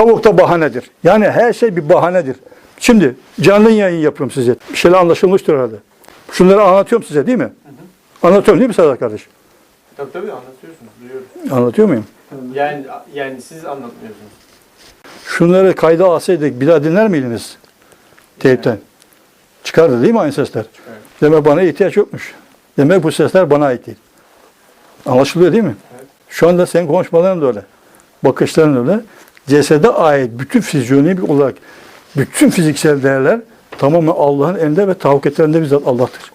Tavuk da bahanedir. Yani her şey bir bahanedir. Şimdi canlı yayın yapıyorum size. Bir şeyler anlaşılmıştır herhalde. Şunları anlatıyorum size değil mi? Anlatıyorum değil mi Sedat kardeş? Tabii tabii anlatıyorsunuz, duyuyoruz. Anlatıyor muyum? Yani yani siz anlatmıyorsunuz. Şunları kayda alsaydık bir daha dinler miydiniz? Teypten. Çıkardı değil mi aynı sesler? Çıkar. Demek bana ihtiyaç yokmuş. Demek bu sesler bana ait değil. Anlaşılıyor değil mi? Evet. Şu anda senin konuşmaların da öyle. Bakışların öyle. Cesede ait bütün fizyonomik olarak bütün fiziksel değerler tamamen Allah'ın elinde ve tavuk etlerinde bizzat Allah'tır.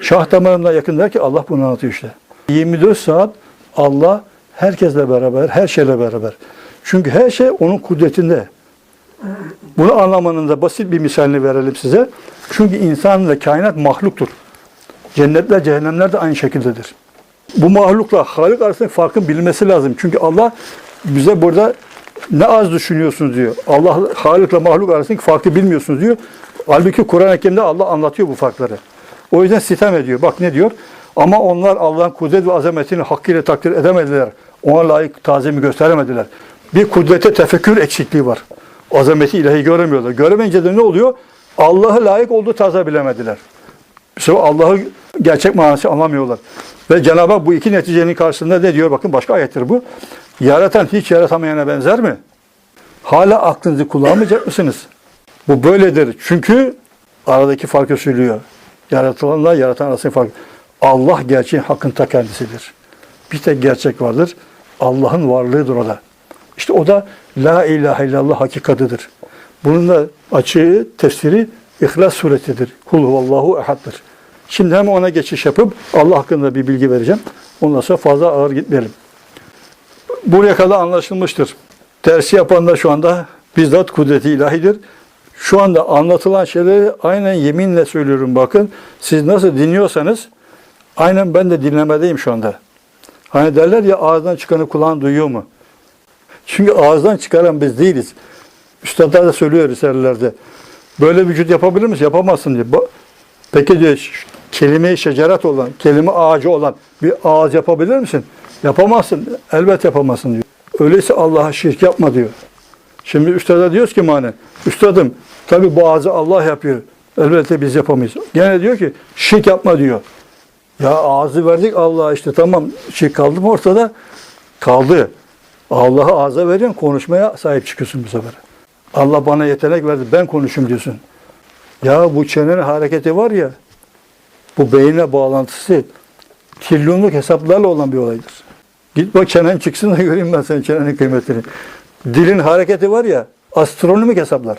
Şah damarına yakın der ki Allah bunu anlatıyor işte. 24 saat Allah herkesle beraber, her şeyle beraber. Çünkü her şey onun kudretinde. Bunu anlamanın da basit bir misalini verelim size. Çünkü insan ve kainat mahluktur. Cennetler, cehennemler de aynı şekildedir. Bu mahlukla Halik arasındaki farkın bilinmesi lazım. Çünkü Allah bize burada ne az düşünüyorsunuz diyor. Allah Halik'le mahluk arasındaki farkı bilmiyorsunuz diyor. Halbuki Kur'an-ı Kerim'de Allah anlatıyor bu farkları. O yüzden sitem ediyor. Bak ne diyor? Ama onlar Allah'ın kudret ve azametini hakkıyla takdir edemediler. Ona layık tazimi gösteremediler. Bir kudrete tefekkür eksikliği var. Azameti ilahi göremiyorlar. Göremeyince de ne oluyor? Allah'ı layık olduğu taza bilemediler. Sefer Allah'ı gerçek manası anlamıyorlar. Ve Cenab-ı Hak bu iki neticenin karşısında ne diyor? Bakın başka ayettir bu. Yaratan hiç yaratamayana benzer mi? Hala aklınızı kullanmayacak mısınız? Bu böyledir. Çünkü aradaki farkı söylüyor. Yaratılanla yaratan arasındaki fark. Allah gerçeğin hakkın ta kendisidir. Bir tek gerçek vardır. Allah'ın varlığıdır o da. İşte o da La ilahe illallah hakikatıdır. Bunun da açığı, tefsiri İhlas suretidir. Kul huvallahu ehaddır. Şimdi hemen ona geçiş yapıp Allah hakkında bir bilgi vereceğim. Ondan sonra fazla ağır gitmeyelim. Buraya kadar anlaşılmıştır. Tersi yapanlar şu anda bizzat kudreti ilahidir. Şu anda anlatılan şeyleri aynen yeminle söylüyorum bakın. Siz nasıl dinliyorsanız aynen ben de dinlemedeyim şu anda. Hani derler ya ağızdan çıkanı kulağın duyuyor mu? Çünkü ağızdan çıkaran biz değiliz. Üstadlar da söylüyor risalelerde. Böyle vücut yapabilir misin? Yapamazsın. Ba- Peki diyor kelime-i şecerat olan, kelime ağacı olan bir ağaç yapabilir misin? Yapamazsın. Elbet yapamazsın diyor. Öyleyse Allah'a şirk yapma diyor. Şimdi üstada diyoruz ki manen. Üstadım tabi bu ağacı Allah yapıyor. Elbette biz yapamayız. Gene diyor ki şirk yapma diyor. Ya ağzı verdik Allah'a işte tamam şirk kaldı mı ortada? Kaldı. Allah'a ağza veriyorsun konuşmaya sahip çıkıyorsun bu sefer. Allah bana yetenek verdi ben konuşayım diyorsun. Ya bu çenenin hareketi var ya bu beyinle bağlantısı trilyonluk hesaplarla olan bir olaydır. Git bak çenen çıksın da göreyim ben senin çenenin kıymetini. Dilin hareketi var ya astronomik hesaplar.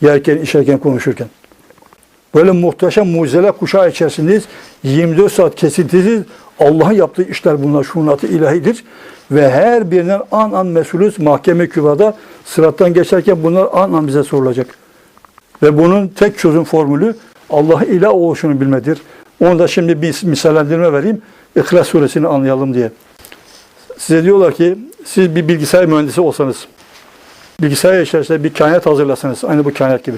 Yerken, işerken, konuşurken. Böyle muhteşem mucizeler kuşağı içerisindeyiz. 24 saat kesintisiz Allah'ın yaptığı işler bunlar şunatı ilahidir. Ve her birinden an an mesulüz mahkeme küvada sırattan geçerken bunlar an an bize sorulacak. Ve bunun tek çözüm formülü Allah'ın ilah oluşunu bilmedir. Onu da şimdi bir misallendirme vereyim. İhlas suresini anlayalım diye. Size diyorlar ki siz bir bilgisayar mühendisi olsanız, bilgisayar içerisinde bir kainat hazırlasanız, aynı bu kainat gibi.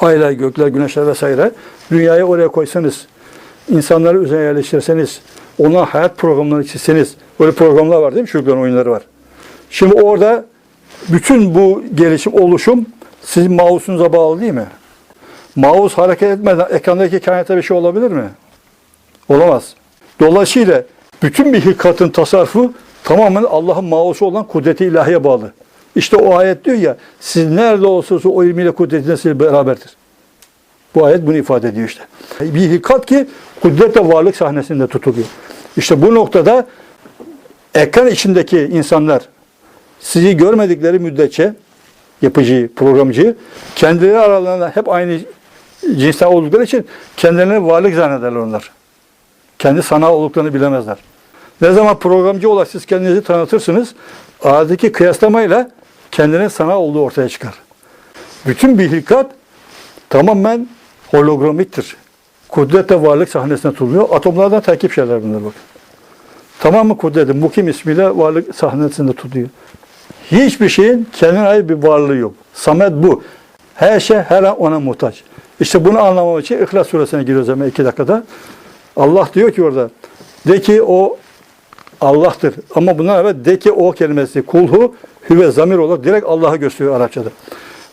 Aylar, gökler, güneşler vesaire. Dünyayı oraya koysanız, insanları üzerine yerleştirseniz, ona hayat programlarını çizseniz, böyle programlar var değil mi? Çocukların oyunları var. Şimdi orada bütün bu gelişim, oluşum sizin mouse'unuza bağlı değil mi? Mouse hareket etmeden ekrandaki kainata bir şey olabilir mi? Olamaz. Dolayısıyla bütün bir hilkatın tasarrufu tamamen Allah'ın mausu olan kudreti ilahiye bağlı. İşte o ayet diyor ya, siz nerede olsanız o ilmiyle kudretinle beraberdir. Bu ayet bunu ifade ediyor işte. Bir hilkat ki kudretle varlık sahnesinde tutuluyor. İşte bu noktada ekran içindeki insanlar sizi görmedikleri müddetçe yapıcıyı, programcıyı kendileri aralarında hep aynı cinsten oldukları için kendilerine varlık zannederler onlar. Kendi sanal olduklarını bilemezler. Ne zaman programcı olarak siz kendinizi tanıtırsınız, aradaki kıyaslamayla kendine sanal olduğu ortaya çıkar. Bütün bir hilkat tamamen hologramiktir. Kudret ve varlık sahnesine tutuluyor. Atomlardan takip şeyler bunlar bakın. Tamamı kudretin mukim ismiyle varlık sahnesinde tutuyor. Hiçbir şeyin kendine ait bir varlığı yok. Samet bu. Her şey her an ona muhtaç. İşte bunu anlamam için İhlas suresine giriyoruz hemen iki dakikada. Allah diyor ki orada, de ki o Allah'tır. Ama bundan evvel de ki o kelimesi kulhu hüve zamir olarak direkt Allah'a gösteriyor Arapçada.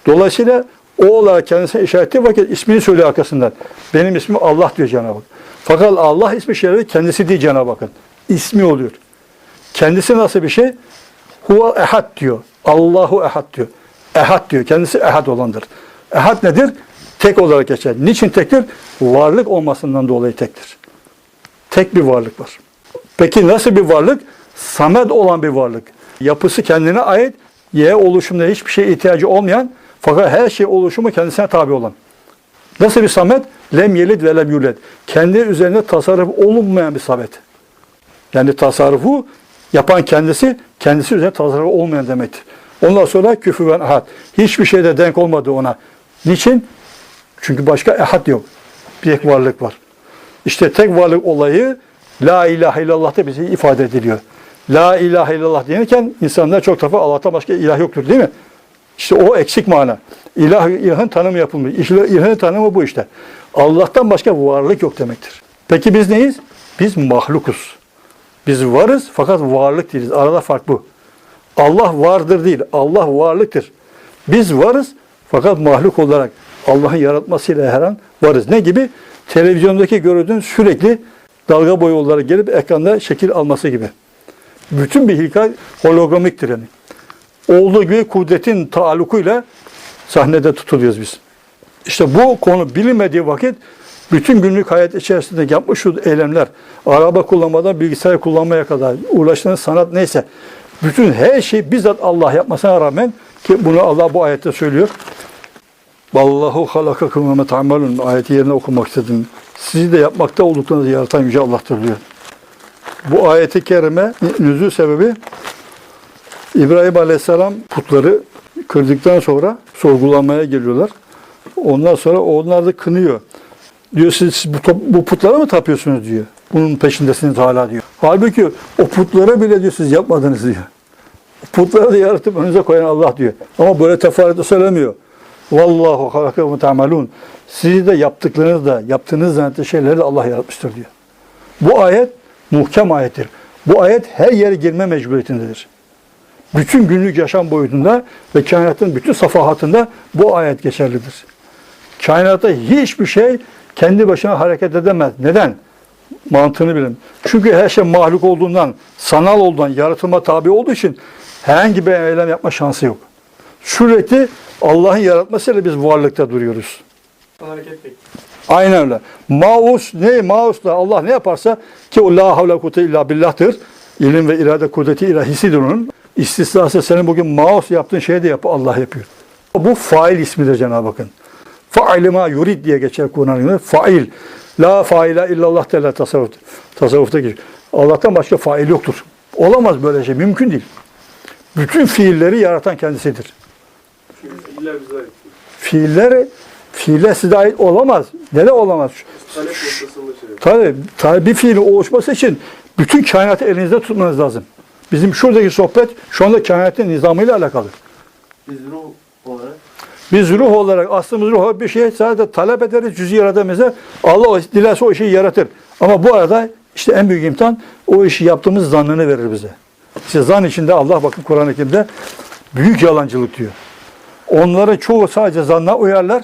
Dolayısıyla o olarak kendisine işaret ettiği vakit ismini söylüyor arkasından. Benim ismim Allah diyor Cenab-ı Hak. Fakat Allah ismi şerefi kendisi değil Cenab-ı Hakk'ın. İsmi oluyor. Kendisi nasıl bir şey? Huve ehad diyor. Allahu ehad diyor. Ehad diyor. Kendisi ehad olandır. Ehad nedir? Tek olarak geçer. Niçin tektir? Varlık olmasından dolayı tektir. Tek bir varlık var. Peki nasıl bir varlık? Samet olan bir varlık. Yapısı kendine ait, ye oluşumda hiçbir şeye ihtiyacı olmayan fakat her şey oluşumu kendisine tabi olan. Nasıl bir samet? Lem yelid ve lem yuled. Kendi üzerinde tasarruf olunmayan bir samet. Yani tasarrufu yapan kendisi, kendisi üzerine tasarruf olmayan demektir. Ondan sonra küfüven ahad. Hiçbir şeyde denk olmadı ona. Niçin? Çünkü başka ehad yok. Bir tek varlık var. İşte tek varlık olayı La ilahe illallah'ta bize ifade ediliyor. La ilahe illallah denirken insanlar çok defa Allah'tan başka ilah yoktur değil mi? İşte o eksik mana. İlah, ilahın tanımı yapılmış. İlah- İlahın tanımı bu işte. Allah'tan başka varlık yok demektir. Peki biz neyiz? Biz mahlukuz. Biz varız fakat varlık değiliz. Arada fark bu. Allah vardır değil. Allah varlıktır. Biz varız fakat mahluk olarak Allah'ın yaratmasıyla her an varız. Ne gibi? Televizyondaki gördüğün sürekli dalga boyu olarak gelip ekranda şekil alması gibi. Bütün bir hikaye hologramiktir yani. Olduğu gibi kudretin taallukuyla sahnede tutuluyoruz biz. İşte bu konu bilinmediği vakit bütün günlük hayat içerisinde yapmış olduğu eylemler, araba kullanmadan bilgisayar kullanmaya kadar uğraştığınız sanat neyse, bütün her şey bizzat Allah yapmasına rağmen ki bunu Allah bu ayette söylüyor. Vallahu halakakum ve ma ta'malun ayeti yerine okumak istedim. Sizi de yapmakta olduklarınızı yaratan yüce Allah'tır diyor. Bu ayeti kerime nüzul sebebi İbrahim Aleyhisselam putları kırdıktan sonra sorgulanmaya geliyorlar. Ondan sonra onlar da kınıyor. Diyor siz, siz bu, bu putlara mı tapıyorsunuz diyor. Bunun peşindesiniz hala diyor. Halbuki o putlara bile diyor siz yapmadınız diyor. Putları da yaratıp önünüze koyan Allah diyor. Ama böyle teferruatla söylemiyor. Vallahu halakakum ta'malun. Sizi de yaptıklarınız da yaptığınız zannettiği şeyleri de Allah yaratmıştır diyor. Bu ayet muhkem ayettir. Bu ayet her yere girme mecburiyetindedir. Bütün günlük yaşam boyutunda ve kainatın bütün safahatında bu ayet geçerlidir. Kainatta hiçbir şey kendi başına hareket edemez. Neden? Mantığını bilin. Çünkü her şey mahluk olduğundan, sanal olduğundan, yaratılma tabi olduğu için herhangi bir eylem yapma şansı yok. Sürekli Allah'ın yaratmasıyla biz varlıkta duruyoruz. Aynen öyle. Maus ne? Mausla Allah ne yaparsa ki o la havle kuvvete illa billah'tır. İlim ve irade kudreti ilahisidir onun. İstisnası senin bugün maus yaptığın şeyi de yap Allah yapıyor. Bu fail ismidir Cenab-ı Hakk'ın. Fail ma yurid diye geçer Kur'an'ın. Fail. La faile illallah teala tasavvuf. Tasavvufta geçiyor. Allah'tan başka fail yoktur. Olamaz böyle şey. Mümkün değil. Bütün fiilleri yaratan kendisidir. İlla bize ait. Fiiller, fiiller size ait olamaz. Neden olamaz? Şey. Tabii, tabii bir fiilin oluşması için bütün kainatı elinizde tutmanız lazım. Bizim şuradaki sohbet şu anda kainatın nizamıyla alakalı. Biz ruh olarak Biz ruh olarak aslımız ruh bir şey sadece talep ederiz cüz'i yaratımıza. Allah dilerse o işi yaratır. Ama bu arada işte en büyük imtihan o işi yaptığımız zannını verir bize. İşte zan içinde Allah bakın Kur'an-ı Kerim'de büyük yalancılık diyor. Onların çoğu sadece zanna uyarlar,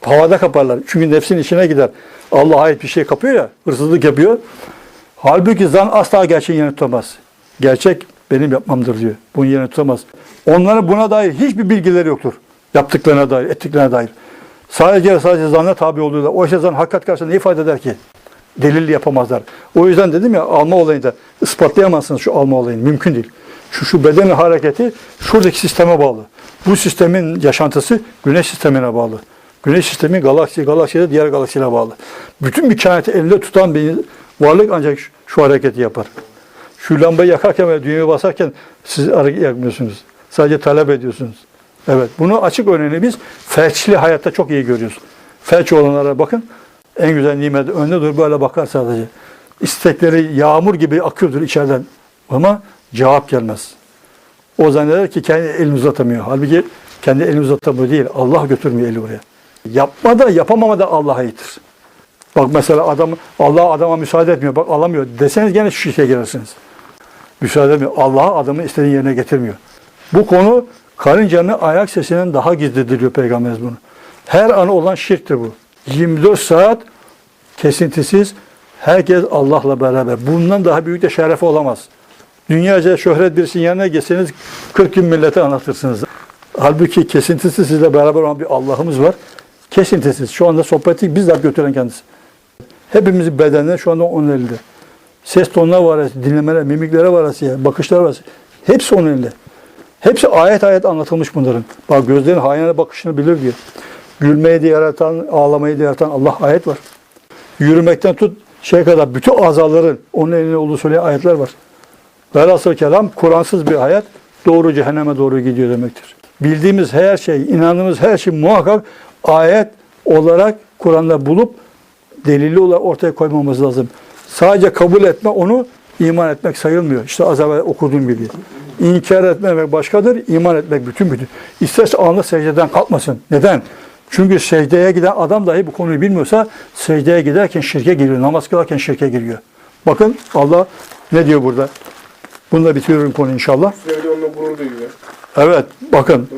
havada kaparlar. Çünkü nefsin içine gider. Allah'a ait bir şey kapıyor ya, hırsızlık yapıyor. Halbuki zan asla gerçeğin yerini tutamaz. Gerçek benim yapmamdır diyor. Bunun yerini tutamaz. Onların buna dair hiçbir bilgileri yoktur. Yaptıklarına dair, ettiklerine dair. Sadece sadece zanna tabi oluyorlar. Oysa zan hakikat karşısında ne ifade eder ki? Delil yapamazlar. O yüzden dedim ya alma olayında ispatlayamazsınız şu alma olayını. Mümkün değil. Şu, şu bedenin hareketi şuradaki sisteme bağlı. Bu sistemin yaşantısı güneş sistemine bağlı. Güneş sistemi galaksi, galakside diğer galaksiyle bağlı. Bütün bir kainatı elinde tutan bir varlık ancak şu, şu hareketi yapar. Şu lambayı yakarken ve düğmeye basarken siz hareket. Sadece talep ediyorsunuz. Evet, bunu açık örneğini biz felçli hayatta çok iyi görüyoruz. Felç olanlara bakın, en güzel nimet önde dur böyle bakar sadece. İstekleri yağmur gibi akıyordur içeriden ama cevap gelmez. O zanneder ki kendi elini uzatamıyor. Halbuki kendi elini uzatamıyor değil. Allah götürmüyor eli oraya. Yapma da yapamama da Allah'a aittir. Bak mesela adam Allah adama müsaade etmiyor. Bak alamıyor deseniz gene şu şişe gelirsiniz. müsaade etmiyor. Allah adamın istediği yerine getirmiyor. Bu konu karıncanın ayak sesinden daha gizlidir diyor Peygamberimiz bunu. Her an olan şirktir bu. 24 saat kesintisiz herkes Allah'la beraber. Bundan daha büyük de şerefi olamaz. Dünyaca şöhret birisinin yanına geçseniz 40 gün millete anlatırsınız. Halbuki kesintisiz sizle beraber olan bir Allah'ımız var. Kesintisiz. Şu anda sohbeti bizzat götüren kendisi. Hepimizin bedenleri şu anda onun elinde. Ses tonları var, arası, dinlemeler, mimiklere var, arası, bakışlar var. Hepsi onun elinde. Hepsi ayet ayet anlatılmış bunların. Bak gözlerin hayana bakışını bilir diyor. Gülmeyi de yaratan, ağlamayı da yaratan Allah ayet var. Yürümekten tut şey kadar bütün azaların onun elinde olduğu söyleyen ayetler var. Velhasıl kelam Kur'ansız bir hayat doğru cehenneme doğru gidiyor demektir. Bildiğimiz her şey, inandığımız her şey muhakkak ayet olarak Kur'an'da bulup delili olarak ortaya koymamız lazım. Sadece kabul etme onu iman etmek sayılmıyor. İşte az evvel okuduğum gibi. İnkar etmemek başkadır, iman etmek bütün bütün. İsterse anı secdeden kalkmasın. Neden? Çünkü secdeye giden adam dahi bu konuyu bilmiyorsa secdeye giderken şirke giriyor. Namaz kılarken şirke giriyor. Bakın Allah ne diyor burada? Bunu da bitiriyorum konu inşallah. Onunla gurur duyuyor. Evet bakın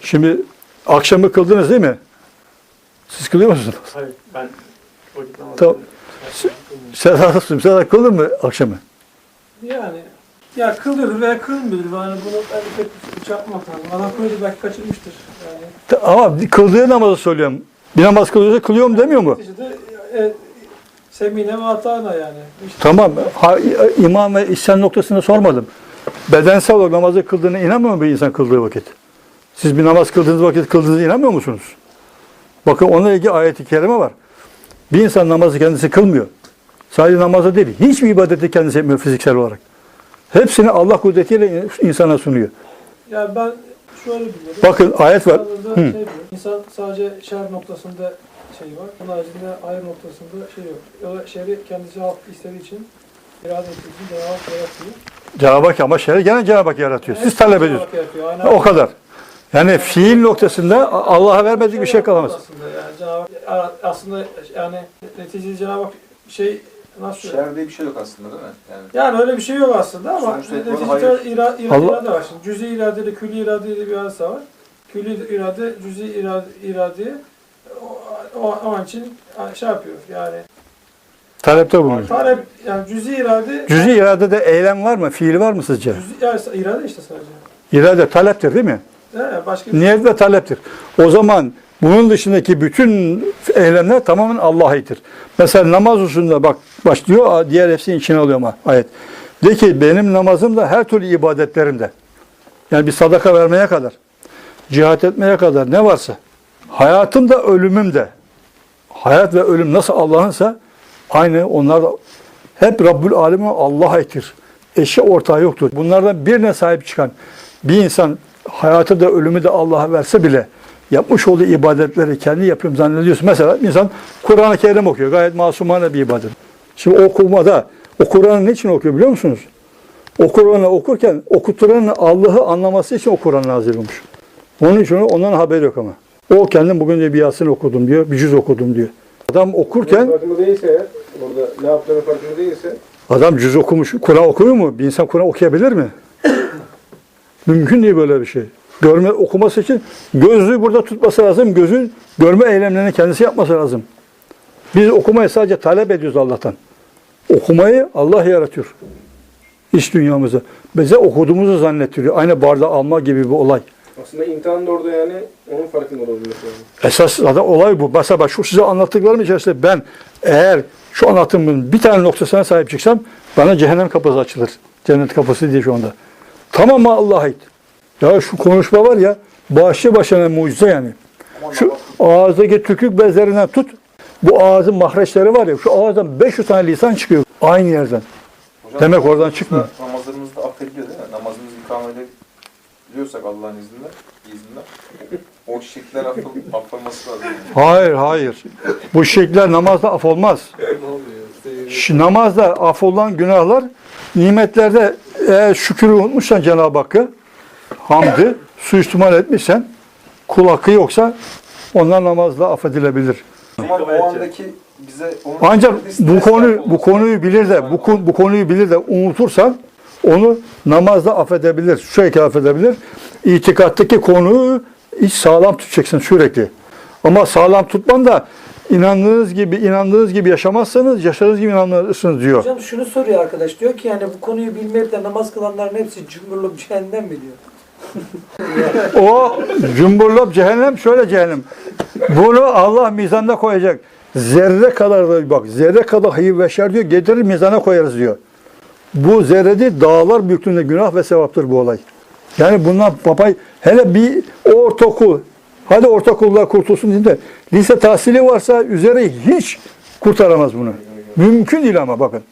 şimdi akşamı kıldınız değil mi? Siz kılıyor musunuz? Hayır ben Tamam. kılmıyorum. Sedat, Sedat kıldın mı akşamı? Yani ya kılıyordur veya kılmıyordur. Yani bunu ben pek yapmak lazım. Adam kılıyordur belki kaçırmıştır. Yani Ama kıldığı namazı söylüyorum. Bir namaz kılıyorsa kılıyorum demiyor mu? neticede e, semine ve hatana yani. İşte, Tamam. Ha, iman ve isyan noktasında sormadım. Bedensel olarak namazı kıldığına inanmıyor mu bir insan kıldığı vakit? Siz bir namaz kıldığınız vakit kıldığınıza inanmıyor musunuz? Bakın onunla ilgili ayet-i kerime var. Bir insan namazı kendisi kılmıyor. Sadece namazı değil, hiçbir ibadeti kendisi yapmıyor fiziksel olarak. Hepsini Allah kudretiyle insana sunuyor. Yani ben şöyle biliyorum. Bakın ayet var. Hı. Şey diyor, insan sadece şer noktasında şey var. Bunun haricinde hayır noktasında şey yok. O şeri kendisi hak istediği için irade ettiği için Cenab-ı Hak yaratıyor. Cenab-ı Hak ama şer'i gene Cenab-ı Hak yaratıyor. Siz talep ediyorsunuz. O kadar. Yani fiil noktasında Allah'a vermedik bir şey kalamaz. Aslında yani Cenab-ı Hak aslında yani neticede Cenab-ı Hak şey nasıl Şer diye bir şey yok aslında değil mi? Yani Yani öyle bir şey yok aslında ama neticede ira, ira, Allah- irade var. Şimdi cüzi irade ile külli irade diye bir hadise var. Külli irade, cüzi irade, iradeye o, o, o an için şey yapıyor yani Talepte bulunuyor. talep yani cüzi irade Cüzi iradede eylem var mı? Fiil var mı sizce? cüzi yani irade işte sadece. İrade taleptir değil mi? Yani başka bir Niyet ve taleptir. O zaman bunun dışındaki bütün eylemler tamamen Allah'a aittir. Mesela namaz hususunda bak başlıyor, diğer hepsini içine alıyor ama ayet. De ki benim namazım da her türlü ibadetlerimde. Yani bir sadaka vermeye kadar, cihat etmeye kadar ne varsa. Hayatım da ölümüm de. Hayat ve ölüm nasıl Allah'ınsa aynı onlar da hep Rabbül Alemin Allah'a aittir. Eşi ortağı yoktur. Bunlardan birine sahip çıkan bir insan hayatı da ölümü de Allah'a verse bile yapmış olduğu ibadetleri kendi yapıyorum zannediyorsun. Mesela insan Kur'an-ı Kerim okuyor. Gayet masumane bir ibadet. Şimdi o okumada o Kur'an'ı niçin okuyor biliyor musunuz? O Kur'an'ı okurken okuturanın Allah'ı anlaması için o Kur'an nazil olmuş. Onun için ondan haberi yok ama. O kendim bugün de bir Yasin okudum diyor, bir cüz okudum diyor. Adam okurken Farkında değilse eğer, orada ne yaptığını farkında değilse, Adam cüz okumuş. Kur'an okuyor mu? Bir insan Kur'an okuyabilir mi? Mümkün değil böyle bir şey. Görme okuması için gözlüğü burada tutması lazım. Gözün görme eylemlerini kendisi yapması lazım. Biz okumayı sadece talep ediyoruz Allah'tan. Okumayı Allah yaratıyor. İç dünyamızı. Bize okuduğumuzu zannettiriyor. Aynı bardağı alma gibi bir olay. aslında imtihan da orada yani onun farkında olabilmesi lazım. Esas zaten olay bu. Mesela bak şu size anlattıklarım içerisinde ben eğer şu anlattığımın bir tane noktasına sahip çıksam bana cehennem kapısı açılır. Cennet kapısı diye şu anda. Tamamı Allah'a ait. Ya şu konuşma var ya başlı başına mucize yani. Şu ağızdaki tükürük bezlerinden tut. Bu ağzın mahreçleri var ya şu ağızdan 500 tane lisan çıkıyor aynı yerden. hocam, Demek oradan çıkmıyor. Namazlarımız da affediliyor değil mi? Namazımızı ikame edebiliyorsak Allah'ın izniyle, izniyle o şirkler affolması lazım. Hayır hayır. Bu şirkler namazda af olmaz. Namazda af olan günahlar nimetlerde eğer şükürü unutmuşsan Cenab-ı Hakk'ı hamdı suistimal etmişsen kul hakkı yoksa onlar namazla affedilebilir. Ama Dikkat o edeceğim. andaki bize onun Ancak bu konu bu konuyu bilir de bu, bu konuyu bilir de unutursan onu namazda affedebilir, sürekli affedebilir. İtikattaki konuyu hiç sağlam tutacaksın sürekli. Ama sağlam tutman da inandığınız gibi inandığınız gibi yaşamazsanız yaşadığınız gibi inanırsınız diyor. Hocam şunu soruyor arkadaş. Diyor ki yani bu konuyu bilmeyip de namaz kılanların hepsi cumhurluk cehennem mi diyor? O cumburlop cehennem şöyle cehennem. Bunu Allah mizanda koyacak. Zerre kadar da bak zerre kadar hayır ve şer diyor getirir mizana koyarız diyor. Bu zerre değil dağlar büyüklüğünde günah ve sevaptır bu olay. Yani bundan papay hele bir ortaokul hadi ortaokullar kurtulsun diyeyim de lise tahsili varsa üzeri hiç kurtaramaz bunu. Mümkün değil ama bakın.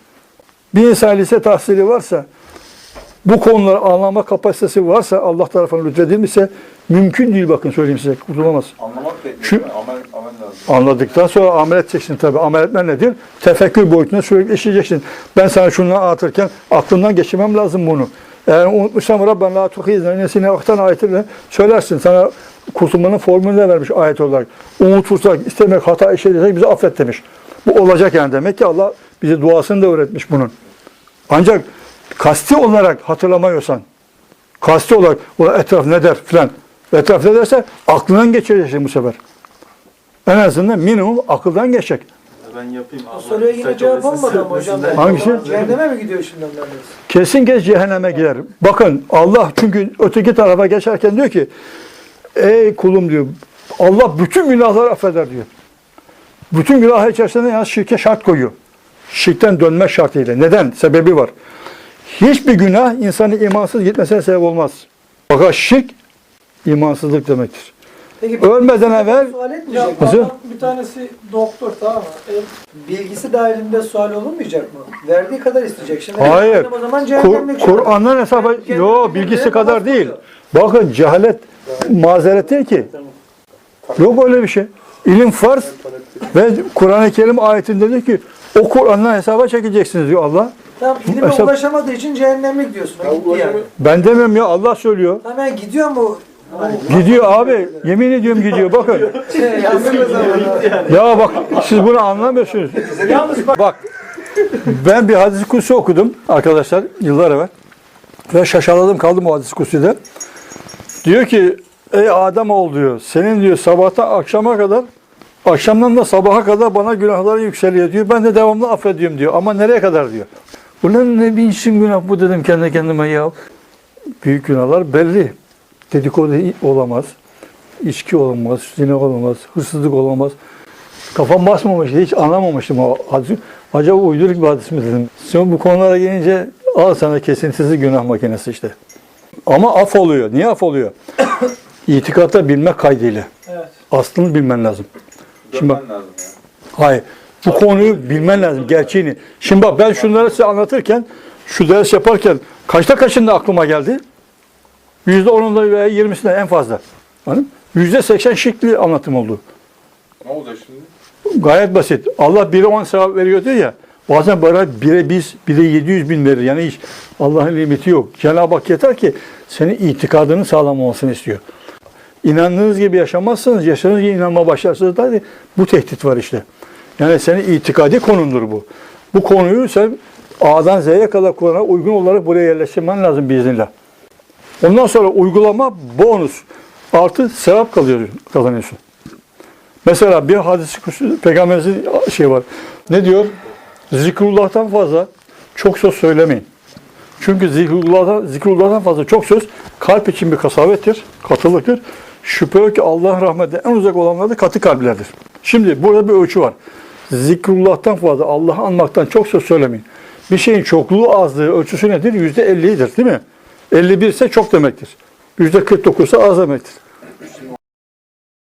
Bir insan lise tahsili varsa bu konuları anlama kapasitesi varsa Allah tarafından lütfedilmişse mümkün değil bakın söyleyeyim size kurtulamaz. Anlamak mi? Amel, amel lazım. Anladıktan sonra amel edeceksin tabi. Amel etmen nedir? Tefekkür boyutuna sürekli işleyeceksin. Ben sana şunu anlatırken aklından geçirmem lazım bunu. Eğer unutmuşsam Rabben la tuhizne nesine aktan ayetiyle söylersin. Sana kurtulmanın formülünü de vermiş ayet olarak. Unutursak, istemek, hata işlediysek bizi affet demiş. Bu olacak yani demek ki Allah bize duasını da öğretmiş bunun. Ancak kasti olarak hatırlamıyorsan, kasti olarak o etraf ne der filan. Etraf ne derse aklından geçireceksin bu sefer. En azından minimum akıldan geçecek. Ben yapayım Bu soruya yine cevap olmadı ama hocam. Hangisi? Cehenneme mi gidiyor şimdi hepsi? Kesin kes cehenneme gider. Bakın Allah çünkü öteki tarafa geçerken diyor ki ey kulum diyor Allah bütün günahları affeder diyor. Bütün günah içerisinde yalnız şirke şart koyuyor. Şirkten dönme şartıyla. Neden? Sebebi var. Hiçbir günah insanı imansız gitmesine sebep olmaz. Fakat şirk imansızlık demektir. Peki Ölmeden evvel? Nasıl? bir tanesi doktor tamam mı? E, Bilgisi dahilinde sual olunmayacak mı? Verdiği kadar isteyecek. Şimdi Hayır. O zaman Kur- cehennemlik. Kur'an'dan hesaba yo bilgisi kadar değil. Bakın cehalet mazeret değil ki. Yok öyle bir şey. İlim farz ve Kur'an-ı Kerim ayetinde diyor ki o Kur'an'dan hesaba çekeceksiniz diyor Allah. Tamam ilime Mesela- ulaşamadığı için cehennemlik diyorsun. Ya yani. Ben demiyorum ya Allah söylüyor. Hemen gidiyor mu? Gidiyor abi. Yemin ediyorum gidiyor bakın. Şey. Ya bak siz bunu anlamıyorsunuz. Bak ben bir hadis kursu okudum arkadaşlar yıllar evvel. Ve şaşaladım kaldım o hadis kursuyla. Diyor ki ey Adem ol diyor. Senin diyor sabahtan akşama kadar akşamdan da sabaha kadar bana günahların yükseliyor diyor. Ben de devamlı affediyorum diyor. Ama nereye kadar diyor. Ulan ne biçim günah bu dedim kendi kendime ya. Büyük günahlar belli. Dedikodu olamaz. içki olamaz, zina olamaz, hırsızlık olamaz. Kafam basmamıştı, hiç anlamamıştım o hadisi. Acaba uyduruk bir hadis mi dedim. Şimdi bu konulara gelince al sana kesintisiz günah makinesi işte. Ama af oluyor. Niye af oluyor? İtikatta bilmek kaydıyla. evet. Aslını bilmen lazım. Şimdi bak, lazım ya. hayır. Bu konuyu bilmen lazım, gerçeğini. Şimdi bak ben şunları size anlatırken, şu ders yaparken kaçta kaçında aklıma geldi? Yüzde onunda veya yirmisinde en fazla. Yüzde seksen şıklı anlatım oldu. Ne olacak şimdi? Gayet basit. Allah bire 10 sevap veriyor diyor ya. Bazen bana bire biz, bire 700 bin verir. Yani hiç Allah'ın limiti yok. Cenab-ı Hak yeter ki senin itikadının sağlam olmasını istiyor. İnandığınız gibi yaşamazsanız, yaşadığınız gibi inanma başlarsınız da bu tehdit var işte. Yani senin itikadi konundur bu. Bu konuyu sen A'dan Z'ye kadar Kur'an'a uygun olarak buraya yerleştirmen lazım biiznillah. Ondan sonra uygulama bonus. Artı sevap kalıyor, kazanıyorsun. Mesela bir hadis peygamberimizin şey var. Ne diyor? Zikrullah'tan fazla çok söz söylemeyin. Çünkü zikrullah'tan, zikrullah'tan fazla çok söz kalp için bir kasavettir, katılıktır. Şüphe yok ki Allah'ın rahmetine en uzak olanlar da katı kalplerdir. Şimdi burada bir ölçü var. Zikrullah'tan fazla, Allah'ı anmaktan çok söz söylemeyin. Bir şeyin çokluğu azlığı ölçüsü nedir? Yüzde ellidir değil mi? 51 ise çok demektir. Yüzde 49 ise az demektir.